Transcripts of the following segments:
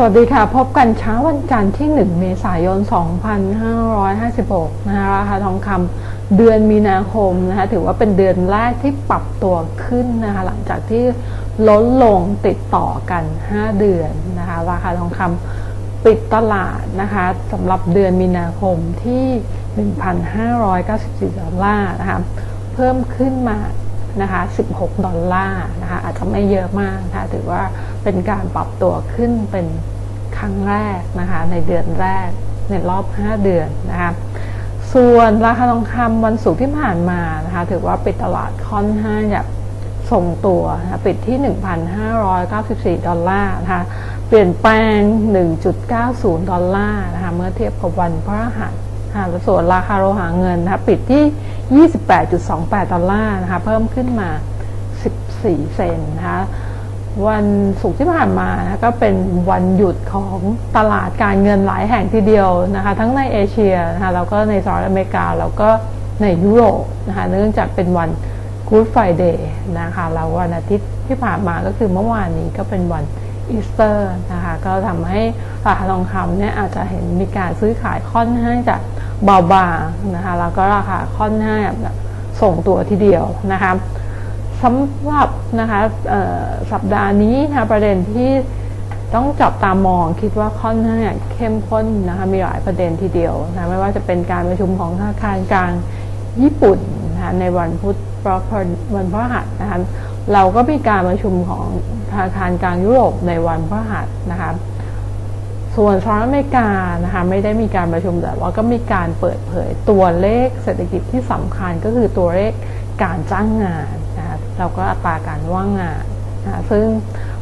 สวัสดีค่ะ พบกันเช้าวันจันทร์ที่ 1 เมษายน 2556 นะคะราคาทองคำเดือนมีนาคมนะคะถือว่าเป็นเดือนแรกที่ปรับตัวขึ้นนะคะหลังจากที่ลดลงติดต่อกัน 5 เดือนนะคะราคาทองคำปิดตลาดนะคะสำหรับเดือนมีนาคมที่ 1,594ดอลลาร์นะคะเพิ่มขึ้นมา นะคะ16 ดอลลาร์นะคะอาจจะไม่เยอะมากนะคะถือว่าเป็นการปรับตัวขึ้นเป็นครั้งแรกนะคะในเดือนแรกในรอบ 5 เดือนนะคะส่วนราคาทองคำวันศุกร์ที่ผ่านมานะคะถือว่าปิดตลาดค่อนข้างจะทรงตัวนะคะปิดที่ 1,594 ดอลลาร์นะคะเปลี่ยนแปลง 1.90 ดอลลาร์นะคะเมื่อเทียบกับวันพฤหัส ส่วนราคาโลหะเงินนะคะปิดที่ 28.28 ดอลลาร์นะคะเพิ่มขึ้นมา 14 เซนนะคะวันศุกร์ที่ผ่านมานะก็เป็นวันหยุดของตลาดการเงินหลายแห่งทีเดียวนะคะทั้งในเอเชียนะคะแล้วก็ในสหรัฐอเมริกาแล้วก็ในยุโรปนะคะเนื่องจากเป็นวัน Good Friday นะคะแล้ววันอาทิตย์ที่ผ่านมาก็คือเมื่อวานนี้ก็เป็นวันอีสเตอร์นะคะก็ทำให้ราคาทองคำเนี่ยอาจจะเห็นมีการซื้อขายค่อนข้างจะ เบาบางนะคะแล้วก็ราคาค่อนข้างแบบส่งตัวทีเดียวนะคะสำหรับนะคะสัปดาห์นี้นะคะประเด็นที่ต้องจับตามองคิดว่าค่อนข้างเข้มข้นนะคะมีหลายประเด็นทีเดียวนะไม่ว่าจะเป็นการประชุมของธนาคารกลางญี่ปุ่นนะคะในวันพุธวันพฤหัสนะคะเราก็มีการประชุมของธนาคารกลางยุโรปในวันพฤหัสนะคะ ส่วนสหรัฐอเมริกานะคะไม่ได้มีการประชุมแต่ว่าก็มีการเปิดเผยตัวเลขเศรษฐกิจที่สำคัญก็คือตัวเลขการจ้างงานนะคะแล้วก็อัตราการว่างงานนะซึ่ง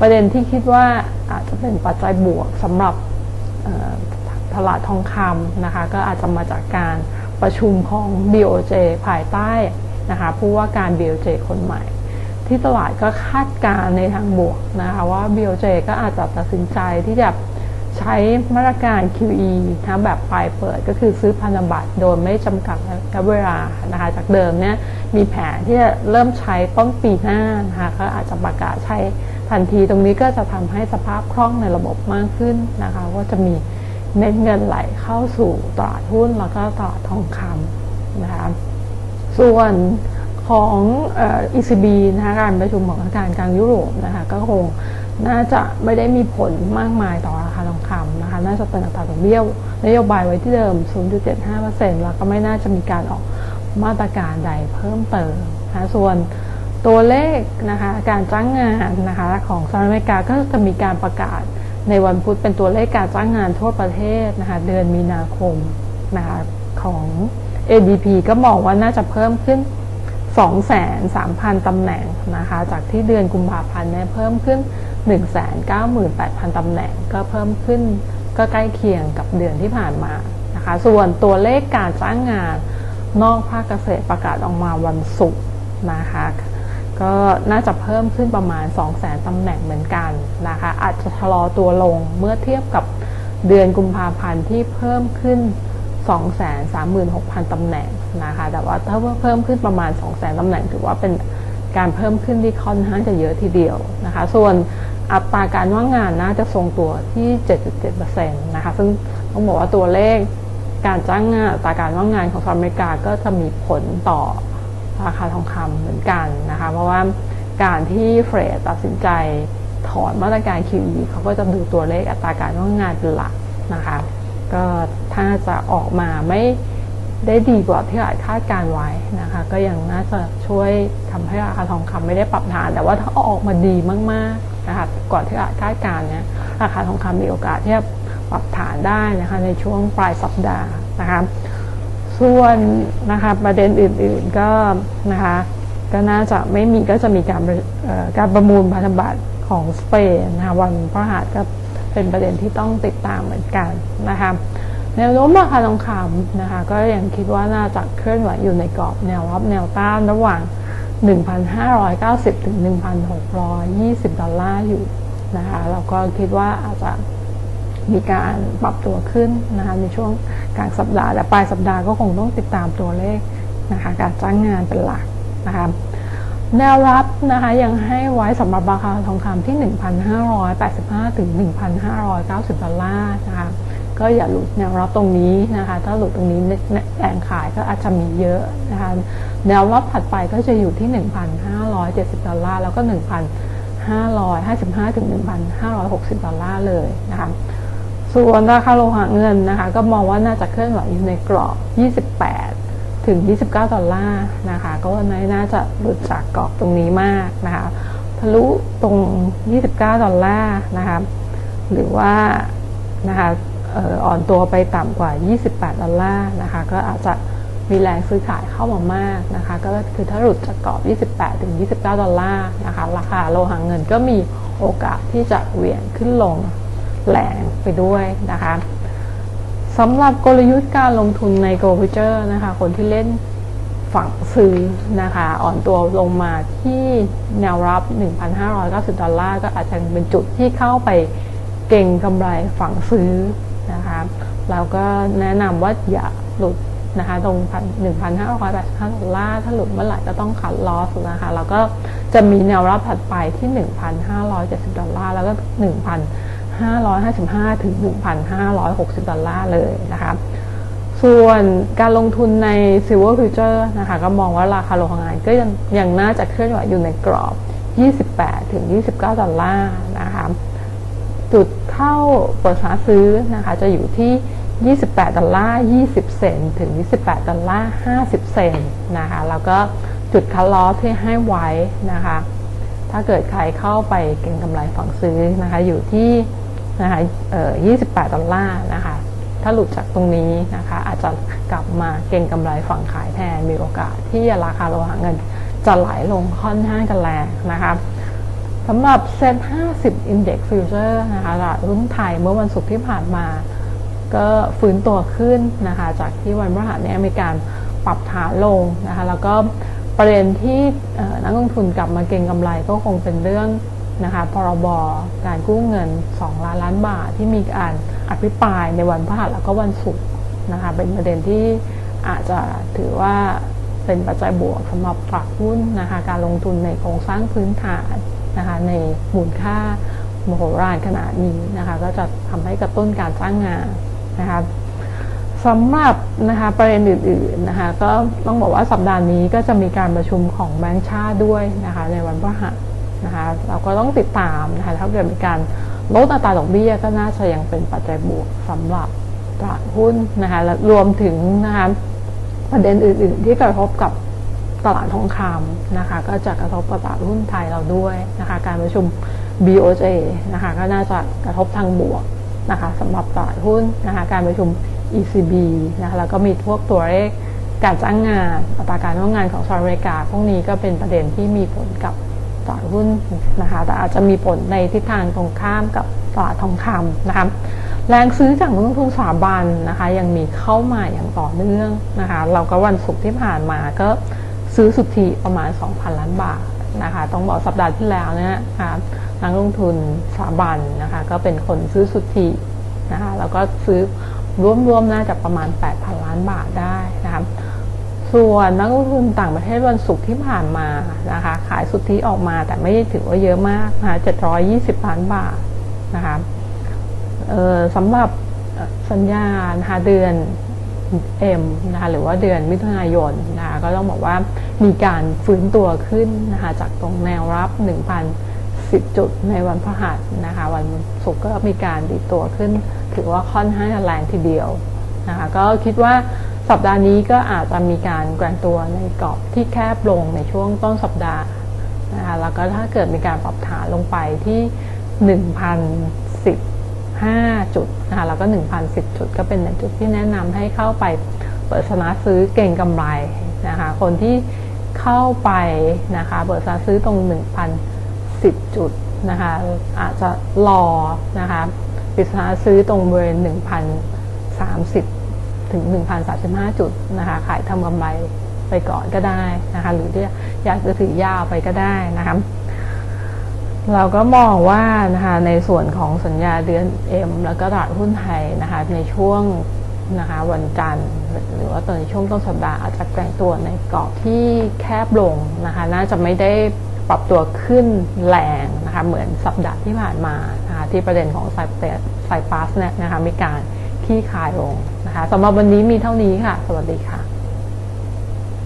ประเด็นที่คิดว่าอาจจะเป็นปัจจัยบวกสำหรับตลาดทองคำนะคะก็อาจจะมาจากการประชุมของ BOJ ภายใต้นะคะผู้ว่าการ BOJ คนใหม่ ที่ตลาดก็คาดการในทางบวกนะคะว่า BOJ ก็อาจจะตัดสินใจที่จะ ใช้มาตรการ QE นะแบบปลายเปิดก็คือซื้อพันธบัตรโดยไม่จำกัดระยะเวลานะคะจากเดิมเนี่ยมีแผนที่จะเริ่มใช้ต้นปีหน้านะคะก็อาจจะประกาศใช้ทันทีตรงนี้ก็จะทำให้สภาพคล่องในระบบมากขึ้นนะคะว่าจะมีเม็ดเงินไหลเข้าสู่ตลาดหุ้นแล้วก็ตลาดทองคำนะคะส่วนของเอ่อ ECB นะคะการประชุมของธนาคารกลางยุโรปนะคะก็คง น่าจะไม่ได้มีผลมากมายต่อราคาทองคำนะคะ น่าจะเป็นอัตราดอกเบี้ยนโยบายไว้ที่เดิม 0.75%แล้วก็ไม่น่าจะมีการออกมาตรการใดเพิ่มเติมนะส่วนตัวเลขนะคะการจ้างงานนะคะของสหรัฐอเมริกาก็จะมีการประกาศในวันพุธเป็นตัวเลขการจ้างงานทั่วประเทศนะคะเดือนมีนาคมนะคะของ ADP ก็มองว่าน่าจะเพิ่มขึ้น 2,3,000 ตำแหน่งนะคะจากที่เดือนกุมภาพันธ์เนี่ยเพิ่มขึ้น 198,000 ตำแหน่ง ก็เพิ่มขึ้นก็ใกล้เคียงกับเดือนที่ผ่านมานะคะ ส่วนตัวเลขการจ้างงานนอกภาคเกษตรประกาศออกมาวันศุกร์นะคะก็น่าจะเพิ่มขึ้นประมาณ 200,000 ตำแหน่งเหมือนกันนะคะ อาจจะชะลอตัวลงเมื่อเทียบกับเดือนกุมภาพันธ์ที่เพิ่มขึ้น 236,000 ตำแหน่งนะคะ แต่ว่าถ้าเพิ่มขึ้นประมาณ 200,000 ตำแหน่ง ถือว่าเป็นการเพิ่มขึ้นที่ค่อนข้างจะเยอะทีเดียวนะคะ ส่วน อัตราการว่างงานน่าจะทรงตัวที่ 7.7%นะคะ ซึ่งต้องบอกว่าตัวเลขการจ้างงานอัตราการว่างงานของสหรัฐอเมริกาก็จะมีผลต่อราคาทองคำเหมือนกันนะคะ เพราะว่าการที่เฟรดตัดสินใจถอนมาตรการ QE เขาก็จะดูตัวเลขอัตราการว่างงานเป็นหลักนะคะ ก็ถ้าจะออกมาไม่ได้ดีกว่าที่อาจคาดการไว้นะคะ ก็ยังน่าจะช่วยทำให้ราคาทองคำไม่ได้ปรับฐาน แต่ว่าถ้าออกมาดีมากๆนะคะก่อนที่อาจคาดการเนี่ยราคาทองคำมีโอกาสที่จะปรับฐานได้นะคะในช่วงปลายสัปดาห์นะคะส่วนนะคะประเด็นอื่นๆก็นะคะก็น่าจะไม่มีก็จะมีการการประมูลพันธบัตรของสเปนนะคะวันพฤหัสก็เป็นประเด็นที่ต้องติดตามเหมือนกันนะคะแนวโน้มราคาทองคำนะคะก็ยังคิดว่าน่าจะเคลื่อนไหวอยู่ในกรอบแนวรับแนวต้านระหว่าง 1,590 ถึง 1,620 ดอลลาร์อยู่นะคะแล้วก็คิดว่าอาจจะมีการปรับตัวขึ้นนะคะในช่วงกลางสัปดาห์แต่ปลายสัปดาห์ก็คงต้องติดตามตัวเลขนะคะการจ้างงานเป็นหลักนะคะแนวรับนะคะยังให้ไว้สำหรับราคาทองคำที่ 1,585 ถึง 1,590 ดอลลาร์นะคะ ก็อย่าหลุดแนวรับตรงนี้นะคะ ถ้าหลุดตรงนี้แรงขายก็อาจจะมีเยอะนะคะ แนวรับถัดไปก็จะอยู่ที่ 1,570 ดอลลาร์แล้วก็ 1,555 ถึง 1,560 ดอลลาร์เลยนะคะ ส่วนราคาโลหะเงินนะคะ ก็มองว่าน่าจะเคลื่อนไหวอยู่ในกรอบ 28 ถึง 29 ดอลลาร์นะคะ ก็ว่าน่าจะหลุดจากกรอบตรงนี้มากนะคะทะลุตรง 29 ดอลลาร์นะคะ หรือว่านะคะ อ่อนตัวไปต่ำกว่า 28 ดอลลาร์นะคะ ก็อาจจะมีแรงซื้อขายเข้ามามากนะคะ ก็คือถ้าหลุดจากกรอบ 28 ถึง 29 ดอลลาร์นะคะ ราคาโลหะเงินก็มีโอกาสที่จะเหวี่ยงขึ้นลงแรงไปด้วยนะคะสำหรับกลยุทธ์การลงทุนใน g o ล f เ t อร์นะคะ คนที่เล่นฝั่งซื้อนะคะ อ่อนตัวลงมาที่แนวรับ 1,590 ดอลลาร์ก็อาจจะเป็นจุดที่เข้าไปเก่งกำไรฝั่งซื้อ นะคะแล้วก็แนะนำว่าอย่าหลุดนะคะตรง1,585ดอลลาร์ถ้าหลุดเมื่อไหร่ก็ต้องขัดลอสนะคะแล้วก็จะมีแนวรับถัดไปที่ 1,570 ดอลลาร์แล้วก็ 1,555 ถึง 1,560 ดอลลาร์เลยนะคะส่วนการลงทุนใน Silver Future นะคะก็มองว่าราคาโลหะเงินก็ยังยังน่าจะเคลื่อนไหวอยู่ในกรอบ 28 ถึง 29 ดอลลาร์นะคะจุด เข้าเปิดหาซื้อนะคะจะอยู่ที่ 28 ดอลลาร์ 20 เซนถึง 28 ดอลลาร์ 50 เซนนะคะแล้วก็จุดคัลลอสที่ให้ไว้นะคะ ถ้าเกิดใครเข้าไปเก็งกำไรฝั่งซื้อนะคะ อยู่ที่นะคะเอ่อ28 ดอลลาร์นะคะ ถ้าหลุดจากตรงนี้นะคะ อาจจะกลับมาเก็งกำไรฝั่งขายแทนมีโอกาสที่ราคาโลหะเงินจะไหลลงค่อนข้างกันแรงนะคะ สำหรับเซ็น50 Index Future นะคะตลาดหุ้นไทยเมื่อวันศุกร์ที่ผ่านมา ก็ฟื้นตัวขึ้นนะคะ จากที่วันพฤหัสเนี่ยมีการปรับฐานลงนะคะ แล้วก็ประเด็นที่นักลงทุนกลับมาเก็งกำไรก็คงเป็นเรื่องนะคะพรบการกู้เงิน 2 ล้านล้านบาทที่มีการอภิปรายในวันพฤหัสแล้วก็วันศุกร์นะคะเป็นประเด็นที่อาจจะถือว่าเป็นปัจจัยบวกสำหรับตลาดหุ้นนะคะการลงทุนในโครงสร้างพื้นฐาน นะคะในมูลค่ามโหฬารขนาดนี้นะคะก็จะทำให้กระตุ้นการจ้างงานนะคะสำหรับนะคะประเด็นอื่นๆนะคะก็ต้องบอกว่าสัปดาห์นี้ก็จะมีการประชุมของแบงก์ชาติด้วยนะคะในวันพฤหัสนะคะเราก็ต้องติดตามนะคะถ้าเกิดมีการลดอัตราดอกเบี้ยก็น่าจะยังเป็นปัจจัยบวกสำหรับตลาดหุ้นนะคะและรวมถึงนะคะประเด็นอื่น ๆ ที่กระทบกับ ตลาดทองคำนะคะก็จะกระทบกับตลาดหุ้นไทยเราด้วยนะคะการประชุม BOJ นะคะก็น่าจะกระทบทางบวกนะคะสำหรับตลาดหุ้นนะคะการประชุม ECB นะคะแล้วก็มีพวกตัวเลขการจ้างงานอัตราการว่างงานของสหรัฐอเมริกาพวกนี้ก็เป็นประเด็นที่มีผลกับตลาดหุ้นนะคะแต่อาจจะมีผลในทิศทางตรงข้ามกับตลาดทองคำนะคะแรงซื้อจากนักลงทุนสถาบันนะคะ ยังมีเข้ามาอย่างต่อเนื่องนะคะ เราก็วันศุกร์ที่ผ่านมาก็ ซื้อสุทธิประมาณ 2,000 ล้านบาทนะคะต้องบอกสัปดาห์ที่แล้วเนี่ยนะคะนักลงทุนสถาบันนะคะก็เป็นคนซื้อสุทธินะคะแล้วก็ซื้อรวมๆน่าจะประมาณ 8,000 ล้านบาทได้นะคะส่วนนักลงทุนต่างประเทศวันศุกร์ที่ผ่านมานะคะขายสุทธิออกมาแต่ไม่ได้ถือว่าเยอะมากนะคะ720 ล้านบาทนะคะเออสำหรับสัญญานะคะเดือน M นะคะหรือว่าเดือนมิถุนายนนะคะก็ต้องบอกว่ามีการฟื้นตัวขึ้นนะคะจากตรงแนวรับ 1,010 จุดในวันพฤหัสนะคะวันศุกร์ก็มีการดีตัวขึ้น ถือว่าค่อนข้างแรงทีเดียวนะคะก็คิดว่าสัปดาห์นี้ก็อาจจะมีการแกว่งตัวในกรอบที่แคบลงในช่วงต้นสัปดาห์นะคะแล้วก็ถ้าเกิดมีการปรับฐานลงไปที่1,10 5 จุดนะคะแล้วก็ 1,010 จุด ก็เป็นจุดที่แนะนำให้เข้าไปเปิดสนาซื้อเก่งกำไรนะคะคนที่เข้าไปนะคะเปิดสนาซื้อตรง 1,010 จุดนะคะอาจจะรอนะคะปริศนาซื้อตรงบริเวณ1,030 ถึง 1,035 จุดนะคะขายทำกำไรไปก่อนก็ได้นะคะหรือที่อยากจะถือยาวไปก็ได้นะคะ เราก็มองว่านะคะในส่วนของสัญญาเดือน M แล้วก็ตลาดหุ้นไทยนะคะในช่วงนะคะวันจันทร์หรือว่าตอนช่วงต้นสัปดาห์อาจจะแกว่งตัวในกรอบที่แคบลงนะคะน่าจะไม่ได้ปรับตัวขึ้นแรงนะคะเหมือนสัปดาห์ที่ผ่านมานะคะที่ประเด็นของไซเปสไซปัสเนี่ยนะคะมีการขี้คายลงนะคะสำหรับวันนี้มีเท่านี้ค่ะ สวัสดีค่ะ